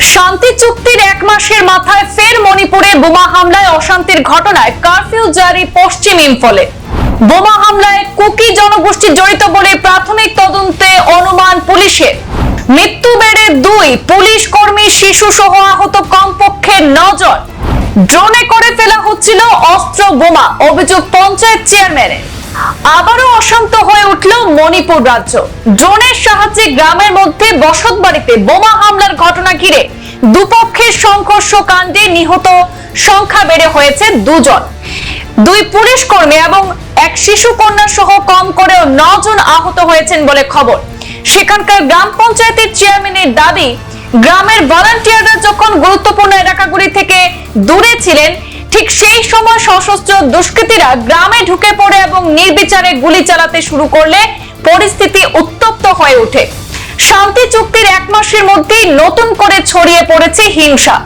শান্তি চুক্তির এক মাসের মাথায় ফের মণিপুরে বোমা হামলায় অশান্তির ঘটনায় কারফিউ জারি পশ্চিম ইম্ফলে। বোমা হামলায় কুকি জনগোষ্ঠী জড়িত বলে প্রাথমিক তদন্তে অনুমান পুলিশের। মৃত্যু বেড়ে দুই পুলিশ কর্মী, শিশু সহ আহত কমপক্ষে নজন। ড্রোনে করে ফেলা হচ্ছিল অস্ত্র বোমা, অভিযোগ পঞ্চায়েত চেয়ারম্যানের। আবারও অশান্ত হয়ে মণিপুর রাজ্য। ড্রোনের সাহায্যে গ্রামের মধ্যে বসত বাড়িতে বোমা হামলার ঘটনা ঘিরে দুপক্ষের সংঘর্ষ কাণ্ডে নিহত সংখ্যা বেড়ে হয়েছে দুজন। দুই পুলিশ কর্মী এবং এক শিশু কন্যা সহ কম করেও নজন আহত হয়েছেন বলে খবর। সেখানকার গ্রাম পঞ্চায়েতের চেয়ারম্যানের দাবি, গ্রামের ভলান্টিয়াররা যখন গুরুত্বপূর্ণ এলাকাগুলি থেকে দূরে ছিলেন, ঠিক সেই সময় সশস্ত্র দুষ্কৃতীরা গ্রামে ঢুকে পড়ে এবং নির্বিচারে গুলি চালাতে শুরু করলে পরিস্থিতি উত্তপ্ত হয়ে ওঠে। শান্তি চুক্তির এক মাসের মধ্যেই নতুন করে ছড়িয়ে পড়েছে হিংসা।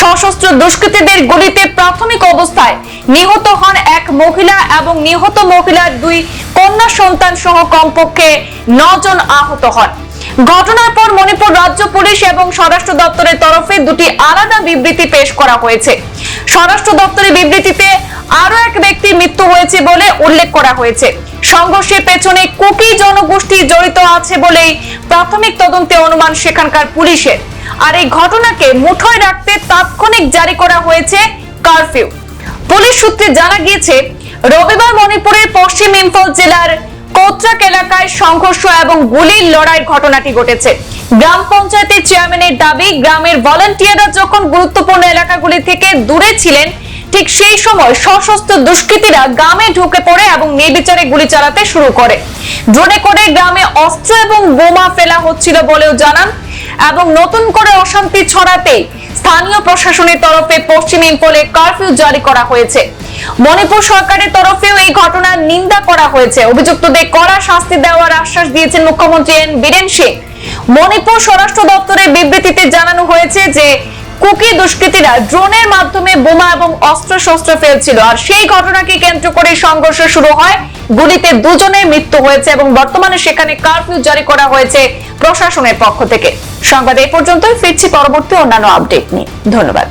সশস্ত্র দুষ্কৃতীদের গুলিতে প্রাথমিক অবস্থায় নিহত হন এক মহিলা এবং নিহত মহিলার দুই কন্যা সন্তান সহ কমপক্ষে নজন আহত হন। ঘটনার পর মণিপুর রাজ্য পুলিশ এবং স্বরাষ্ট্র দপ্তরের তরফে দুটি আলাদা বিবৃতি পেশ করা হয়েছে। স্বরাষ্ট্র দপ্তরের বিবৃতিতে আরও এক ব্যক্তির মৃত্যু হয়েছে বলে উল্লেখ করা হয়েছে। সংঘর্ষের পেছনে কুকি জনগোষ্ঠী জড়িত আছে বলেই প্রাথমিক তদন্তে অনুমান সেখানকার পুলিশের। আর এই ঘটনাকে মুঠোয় রাখতে তাৎক্ষণিক জারি করা হয়েছে কারফিউ। পুলিশ সূত্রে জানা গিয়েছে, রবিবার মণিপুরের পশ্চিম ইম্ফল জেলার কোত্রাক এলাকায় সংঘর্ষ এবং গুলির লড়াইয়ের ঘটনাটি ঘটেছে। গ্রাম পঞ্চায়েতের চেয়ারম্যানের দাবি, গ্রামের ভলান্টিয়াররা যখন গুরুত্বপূর্ণ এলাকাগুলি থেকে দূরে ছিলেন ঠিক সেই সময় সশস্ত্র দুষ্কৃতীরা গ্রামে ঢুকে পড়ে এবং নির্বিচারে গুলি চালাতে শুরু করে। ড্রোনে করে গ্রামে অস্ত্র এবং বোমা ফেলা হচ্ছিল বলেও জানান। এবং নতুন করে অশান্তি ছড়াতে স্থানীয় প্রশাসনের তরফে পশ্চিম ইম্ফলে কারফিউ জারি করা হয়েছে। মণিপুর সরকারের তরফেও এই ঘটনার নিন্দা করা হয়েছে। অভিযুক্তদের কড়া শাস্তি দেওয়ার আশ্বাস দিয়েছেন মুখ্যমন্ত্রী এন বীরেন সিং। মণিপুর স্বরাষ্ট্র দপ্তরের বিবৃতিতে জানানো হয়েছে যে কুকি দুষ্কৃতীরা ড্রোনের মাধ্যমে বোমা এবং অস্ত্র শস্ত্র ফেলছিল। আর সেই ঘটনাকে কেন্দ্র করে সংঘর্ষ শুরু হয়। গুলিতে দুজনের মৃত্যু হয়েছে এবং বর্তমানে সেখানে কারফিউ জারি করা হয়েছে প্রশাসনের পক্ষ থেকে। সংবাদ এই পর্যন্তই। ফিরছি পরবর্তী অন্যান্য আপডেট নিয়ে। ধন্যবাদ।